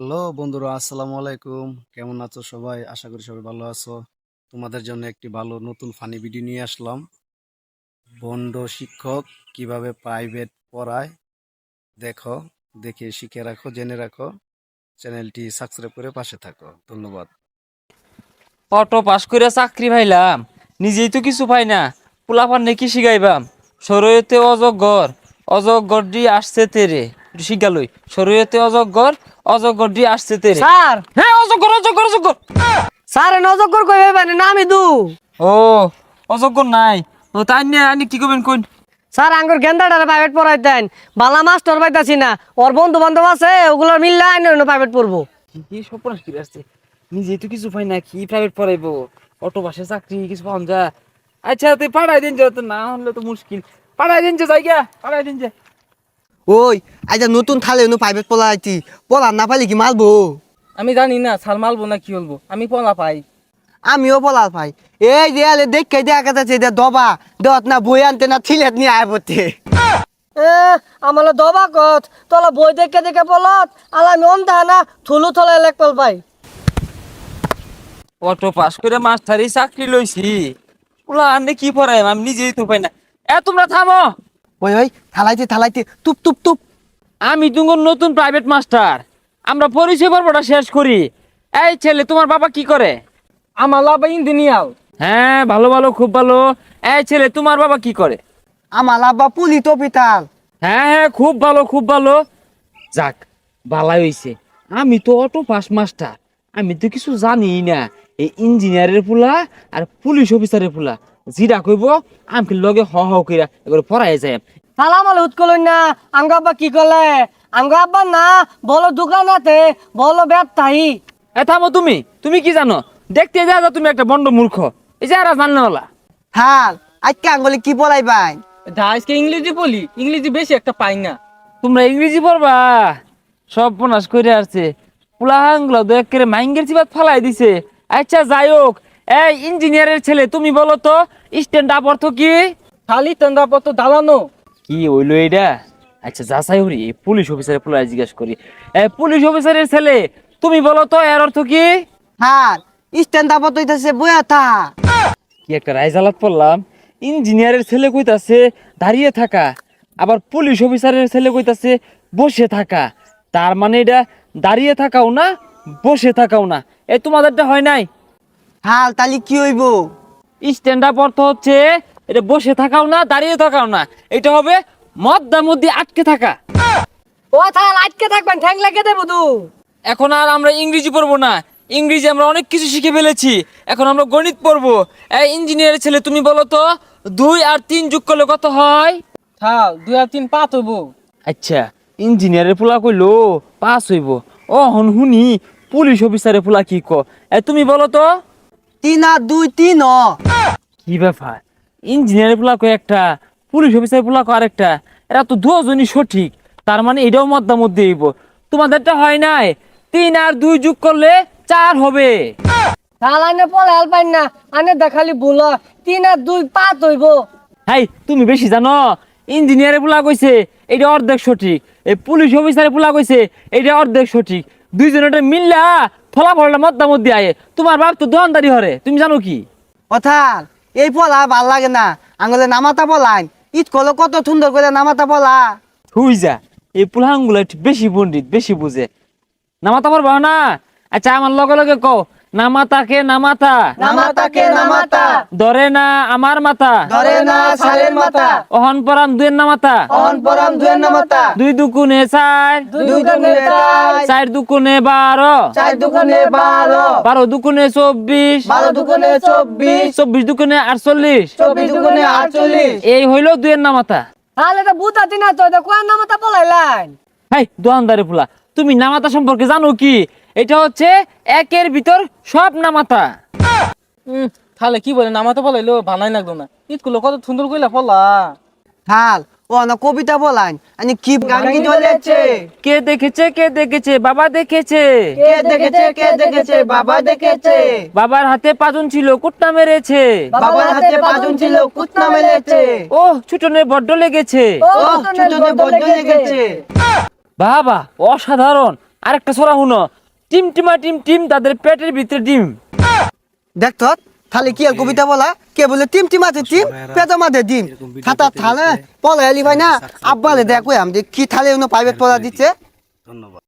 Hello বন্ধুরা, আসসালামু আলাইকুম। কেমন আছো সবাই? আশা করি সবাই ভালো আছো। তোমাদের জন্য একটি ভালো নতুন ফানি ভিডিও নিয়ে আসলাম। বন্ড শিক্ষক কীভাবে প্রাইভেট পড়ায়, দেখো, দেখে শিখে রাখো, জেনে রাখো। চ্যানেলটি সাবস্ক্রাইব করে পাশে থাকো। ধন্যবাদ। অটো পাস করে চাকরি পাইলাম। নিজেই তো কিছু পাই না। পোলাপান নাকি শিখাইবাম। শরীয়তে অজগর অজগর দি আসছে তেরে। শিখালই শরীয়তে অজগর অজগর দি আসছে তেরে। স্যার। হ্যাঁ অজগর অজগর অজগর স্যার নজর কই পানি না আমি দু। ও অজগর নাই। ও তাই নিয়ে আনি কি করবেন কোন স্যার আঙ্গুর গেন্দাটারে প্রাইভেট পড়াইতেন বালা মাস্টার পাইতাছি না। ওর বন্ধু বান্ধব আছে ওগুলোর মিললে আইন অন্য প্রাইভেট পড়ব। কি সপন কি আসছে নিজেই তো কিছু পাই না কি প্রাইভেট পড়াইবো? অটো বাসে চাকরি কিছু পাওয়া যা আচ্ছা তুই পাঠাই দিন যা তো না হলে তো মুশকিল। পাঠাই দিন যে জায়গা পাঠাই দিন যে। ওই আজ নতুন থালে নু প্রাইভেট পলা আইতি পলা না পাইলে কি মারবো? আমি জানি না সাল মালবো না কি বলব আমি পলা পাই। আমিও পলাল পাই। এই দেয়ালে দেখে দেখা যাচ্ছে এটা দবা দত না বই আনতে না থিলেত নিয়ে আয় পড়তে এ আমার দবা কত? তোলা বই দেখে দেখে পলত আলা আমি অন্ধা না থুলু থলা এলেক পল পাই। অটো পাস করে মাস্টারি চাকরি লইছি। ওলা আনে কি পড়াই আমি নিজেই তো পাই না। এ তোমরা থামো! ওই ওই থালাইতে থালাইতে তুপ তুপ তুপ। আমি তুমি নতুন প্রাইভেট মাস্টার আমরা পরিচয় পর্বটা শেষ করি। এই ছেলে তোমার বাবা কি করে? আমার লাভ ইঞ্জিনিয়ার হ্যাঁ ভালো ভালো খুব ভালো। এই ছেলে তোমার বাবা কি করে? আমার আব্বা পুলি তো পিতাল হ্যাঁ হ্যাঁ খুব ভালো খুব ভালো। যাক ভালাই হইছে। আমি তো অটো পাস মাস্টার আমি তো কিছু জানি না। এই ইঞ্জিনিয়ারের পোলা আর পুলিশ অফিসারের পোলা। জিরা কইব আমি লগে হ হ কইরা এবার পড়াই যায়। সালাম আলে উৎকল না আঙ্গ আব্বা কি করলে আঙ্গ আব্বা না বলো দোকানাতে বলো তাই এ থামো তুমি তুমি কি জানো? দেখতে যা যা তুমি একটা বন্ড মূর্খ। এই যে আর জানলা হাল আজকে আঙ্গলে কি পলাই পাই আজকে ইংরেজি বলি ইংরেজি বেশি একটা পাই না। তোমরা ইংরেজি পড়বা? সব পনাশ করে আসছে। পুলাহাংগুলো দয়া করে মাইঙ্গের চিবাত ফালাই দিছে। আচ্ছা যাই হোক এই ইঞ্জিনিয়ারের ছেলে তুমি বলো তো স্ট্যান্ড আপ অর্থ কি? খালি তন্দ্রাপত্র দালানো কি হইল এটা আচ্ছা যাচাই হরি পুলিশ অফিসারের পুলাই জিজ্ঞাসা করি। এই পুলিশ অফিসারের ছেলে তুমি বলো তো এর অর্থ কি? হাল স্ট্যান্ড আপ হইতাছে বইয়া থা কি একটা রাইজালাত পড়লাম? ইঞ্জিনিয়ারের ছেলে কইতাছে দাঁড়িয়ে থাকা। আবার পুলিশ অফিসারের ছেলে কইতাছে বসে থাকা। তার মানে এটা দাঁড়িয়ে থাকাও না বসে থাকাও না। এ তোমাদেরটা হয় নাই? হাল তালি কি হইব? স্ট্যান্ড আপ অর্থ হচ্ছে এটা বসে থাকাও না দাঁড়িয়ে থাকাও না। এটা হবে মদ্দার মধ্যে আটকে থাকা। ও থাল আজকে থাকবেন ঠ্যাং লেগে দেবো তু এখন আর আমরা ইংরেজি পড়ব না। ইংরেজি আমরা অনেক কিছু শিখে ফেলেছি। এখন আমরা গণিত পড়ব। এই ইঞ্জিনিয়ারের ছেলে তুমি বলো তো দুই আর তিন যোগ করলে কত হয়? থাল দুই আর তিন পাত হইব। আচ্ছা ইঞ্জিনিয়ারের পোলা কইলো পাস হইব। ও হন হুনি পুলিশ অফিসারের পোলা কি ক এ তুমি বলো তো। তিন আর দুই তিন। কি ব্যাপার? ইঞ্জিনিয়ারের পোলা কয় একটা পুলিশ অফিসারের পোলা কয় আরেকটা এরা তো দুজনই সঠিক তার মানে এটাও মধ্যা মধ্যে হইব। তোমাদেরটা হয় নাই তিন আর দুই যোগ করলে চার হবে। থাল আইনে পলে হেল পাইন না আনে দেখালি ভুল। তিন আর দুই পাত হইব। হাই তুমি বেশি জানো ইঞ্জিনিয়ারের পোলা কইছে এটা অর্ধেক সঠিক এই পুলিশ অফিসারের পোলা কইছে এটা অর্ধেক সঠিক। দুইজনের মিললা ফলাফলটা মধ্যা মধ্যে আয়ে। তোমার বাপ তো দোকানদারি হরে তুমি জানো কি? অথাল এই পলা ভালো লাগে না। আঙুলে নামাতা পলাইন। ইট কলো কত সুন্দর করে নামাতা পলা। হুই যা এই পুলাহাঙ্গুলো একটু বেশি পণ্ডিত বেশি বুঝে। নামাতা পারবা না? আচ্ছা আমার লগে লগে কও নামাতাকে নামাতা। নামাতাকে নামাতা। ধরে না আমার মাথা। ধরে না সালের মাথা। অহন পরাম দুয়ের নামাতা। অন পরম দুয়ের নামাতা। দুই দুকুনে চার। দুই দুগুণে চার। চার দুকুনে বারো। চার দুগুণে বারো। বারো দুকুনে চব্বিশ। বারো দুগুণে চব্বিশ। চব্বিশ দুকুনে আটচল্লিশ। চব্বিশ দুগুণে আটচল্লিশ। এই হইল দুয়ের নামাতা। তাহলে এটা বুতা তিন তো কোয়ার নামাতা হাই দোকানদারে ফুলা তুমি নামাতা সম্পর্কে জানো কি? এটা হচ্ছে একের ভিতর সব নামাতা। তাহলে কি বলে নামাতে পলাইলো বানাই লাগতো না। ইটগুলো কত সুন্দর কইলা পলা। হাল ও না কবিতা কি গান কি চলেছে কে দেখেছে কে দেখেছে বাবা দেখেছে। কে দেখেছে কে দেখেছে বাবা দেখেছে। বাবার হাতে পাজন ছিল কুটনা মেরেছে। বাবার হাতে পাজন ছিল কুতনা মেলেছে ও ছুটনে বড্ড লেগেছে। ও ছোট বড্ড লেগেছে। বাবা অসাধারণ। আরেকটা সোরা শুনো টিম টিমা টিম টিম তাদের পেটের ভিতরে ডিম। দেখ তো তাহলে কি আর কবিতা বলা? কে বলে টিম টিম আছে টিম পেটো মাঝে ডিম। খাতা থালে পলা এলি ভাই না আব্বালে দেখো আমি কি থালে পাইভেট পড়া দিচ্ছে। ধন্যবাদ।